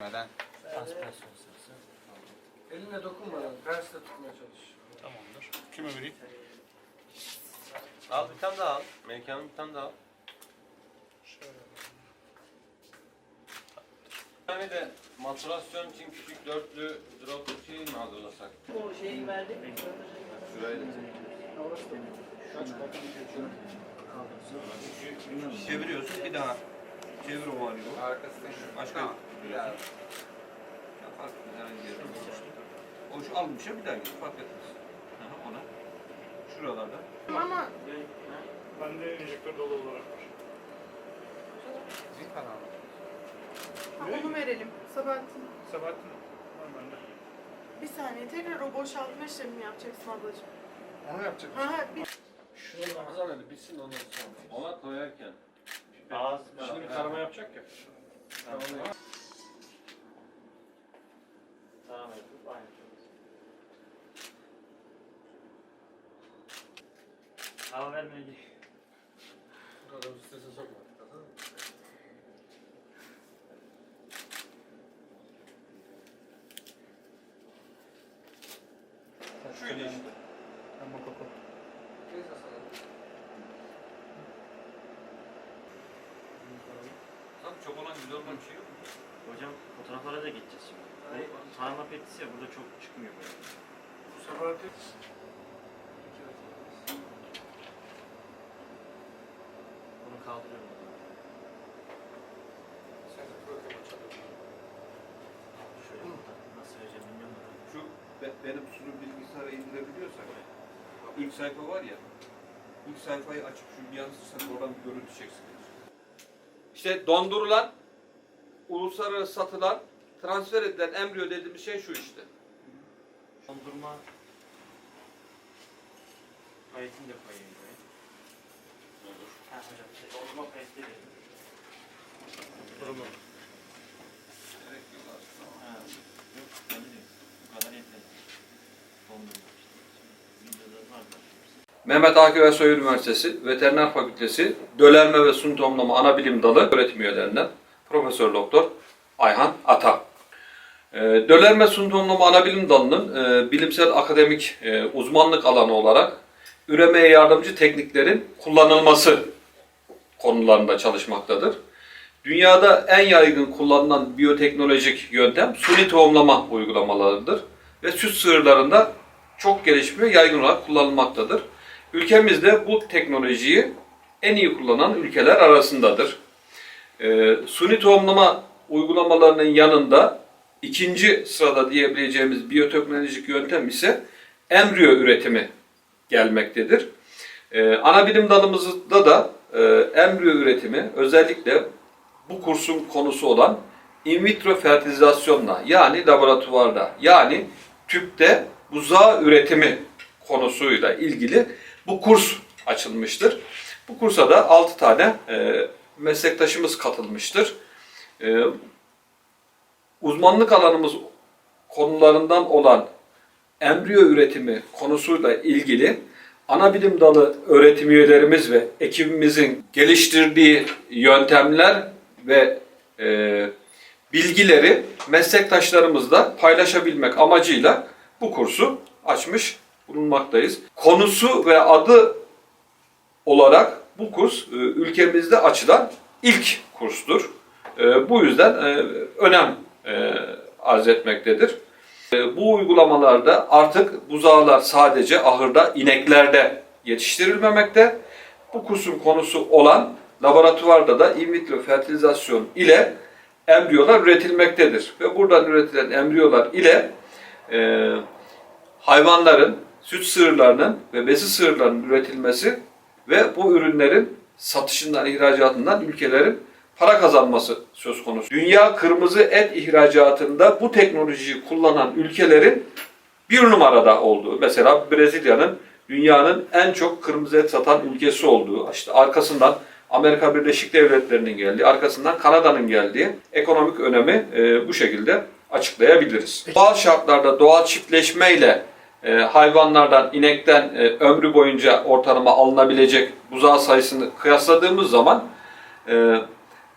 Neden? Aspirasyon sırası. Eline dokunmadan tersle tutmaya çalış. Tamamdır. Kime vereyim? Al bir tane daha al. Melike Hanım bir tane daha al. Şöyle. Bir tane de maturasyon için küçük dörtlü drop şey mi hazırlasak? O şeyi verdik. Şurayı da Çeviriyorsun bir daha. Çevir o var yok. Arkasında Başka Tamam. Bir daha. Ya fark yani O şu almışa bir daha gir fark etmez. Ona. Şuralarda. Ama Bende enjektör dolu olarak var. Bizim kanal. Ha, onu verelim. Sabahattin. Sabahattin var bende. Bir saniye tekrar o boşaltma işlemini yapacaksın ablacığım. Onu yapacak. Ha ha bir Şunu Ramazan Ali bitsin ondan. Ona koyarken. Ağız. Şimdi bir tarama yapacak ya. Tamam Hava vermedi. Bu kadar strese sokma. Tamam mı? Şöyle işte. Neyse sana. Tabii çok olan güzel olan bir şey yok mu? Hocam fotoğraflara da geçeceğiz şimdi. Bu parmak etkisi ya burada çok çıkmıyor böyle. Bu sefer de Bunu kaldırıyorum. sen de program açalım. Şöyle burada nasıl vereceğim bilmiyorum da. Şu be- benim sunu bilgisayara indirebiliyorsak ilk sayfa var ya ilk sayfayı açıp şu yansıtırsak oradan bir görüntü çeksin. İşte dondurulan uluslararası satılan transfer edilen embriyo dediğimiz şey şu işte. Dondurma da koyayım buraya. Olur. Ha hocam şey, dondurma kayıtı değil. Mehmet Akif Ersoy Üniversitesi Veteriner Fakültesi Dölenme ve Sun Tohumlama Anabilim Dalı öğretim üyelerinden Profesör Doktor Ayhan Ata. Ee, Dölenme Sun Tohumlama Anabilim Dalı'nın e, bilimsel akademik e, uzmanlık alanı olarak üremeye yardımcı tekniklerin kullanılması konularında çalışmaktadır. Dünyada en yaygın kullanılan biyoteknolojik yöntem suni tohumlama uygulamalarıdır ve süt sığırlarında çok gelişmiş ve yaygın olarak kullanılmaktadır. Ülkemizde bu teknolojiyi en iyi kullanan ülkeler arasındadır. Ee, suni tohumlama uygulamalarının yanında ikinci sırada diyebileceğimiz biyoteknolojik yöntem ise embriyo üretimi gelmektedir. Ee, ana bilim dalımızda da e, embriyo üretimi özellikle bu kursun konusu olan in vitro fertilizasyonla yani laboratuvarda yani tüpte buzağı üretimi konusuyla ilgili bu kurs açılmıştır. Bu kursa da 6 tane e, meslektaşımız katılmıştır. E, uzmanlık alanımız konularından olan embriyo üretimi konusuyla ilgili ana bilim dalı öğretim üyelerimiz ve ekibimizin geliştirdiği yöntemler ve e, bilgileri meslektaşlarımızla paylaşabilmek amacıyla bu kursu açmış bulunmaktayız. Konusu ve adı olarak bu kurs e, ülkemizde açılan ilk kurstur. E, Bu yüzden e, önem arz etmektedir. E, Bu uygulamalarda artık buzağlar sadece ahırda, ineklerde yetiştirilmemekte. Bu kursun konusu olan laboratuvarda da in vitro fertilizasyon ile embriyolar üretilmektedir. Ve buradan üretilen embriyolar ile e, hayvanların, süt sığırlarının ve besi sığırlarının üretilmesi ve bu ürünlerin satışından, ihracatından ülkelerin para kazanması söz konusu. Dünya kırmızı et ihracatında bu teknolojiyi kullanan ülkelerin bir numarada olduğu, mesela Brezilya'nın dünyanın en çok kırmızı et satan ülkesi olduğu, işte arkasından Amerika Birleşik Devletleri'nin geldiği, arkasından Kanada'nın geldiği ekonomik önemi e, bu şekilde açıklayabiliriz. Doğal şartlarda doğal çiftleşmeyle e, hayvanlardan, inekten e, ömrü boyunca ortalama alınabilecek buzağı sayısını kıyasladığımız zaman e,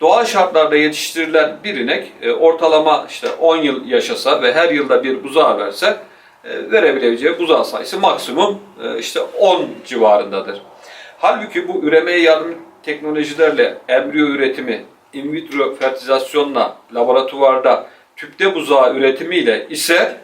doğal şartlarda yetiştirilen bir inek e, ortalama işte 10 yıl yaşasa ve her yılda bir buzağı verse e, verebileceği buzağı sayısı maksimum e, işte 10 civarındadır. Halbuki bu üremeye yardım teknolojilerle embriyo üretimi, in vitro fertilizasyonla laboratuvarda tüpte buzağı üretimiyle ise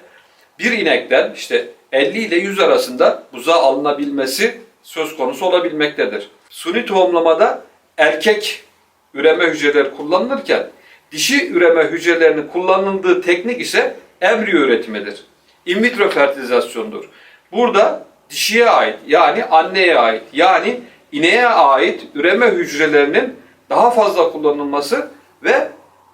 bir inekten işte 50 ile 100 arasında buzağı alınabilmesi söz konusu olabilmektedir. Suni tohumlamada erkek üreme hücreleri kullanılırken dişi üreme hücrelerinin kullanıldığı teknik ise embriyo üretimidir. In vitro fertilizasyondur. Burada dişiye ait yani anneye ait yani ineğe ait üreme hücrelerinin daha fazla kullanılması ve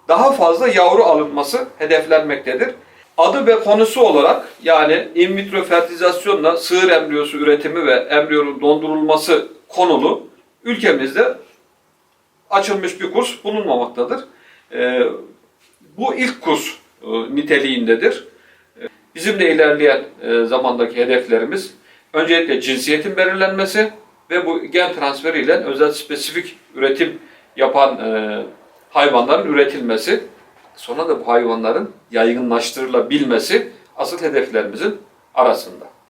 daha fazla yavru alınması hedeflenmektedir. Adı ve konusu olarak yani in vitro fertilizasyonla sığır embriyosu üretimi ve embriyonun dondurulması konulu ülkemizde açılmış bir kurs bulunmamaktadır. Ee, bu ilk kurs e, niteliğindedir. Ee, Bizim de ilerleyen e, zamandaki hedeflerimiz öncelikle cinsiyetin belirlenmesi ve bu gen transferiyle özel spesifik üretim yapan e, hayvanların üretilmesi, sonra da bu hayvanların yaygınlaştırılabilmesi asıl hedeflerimizin arasında.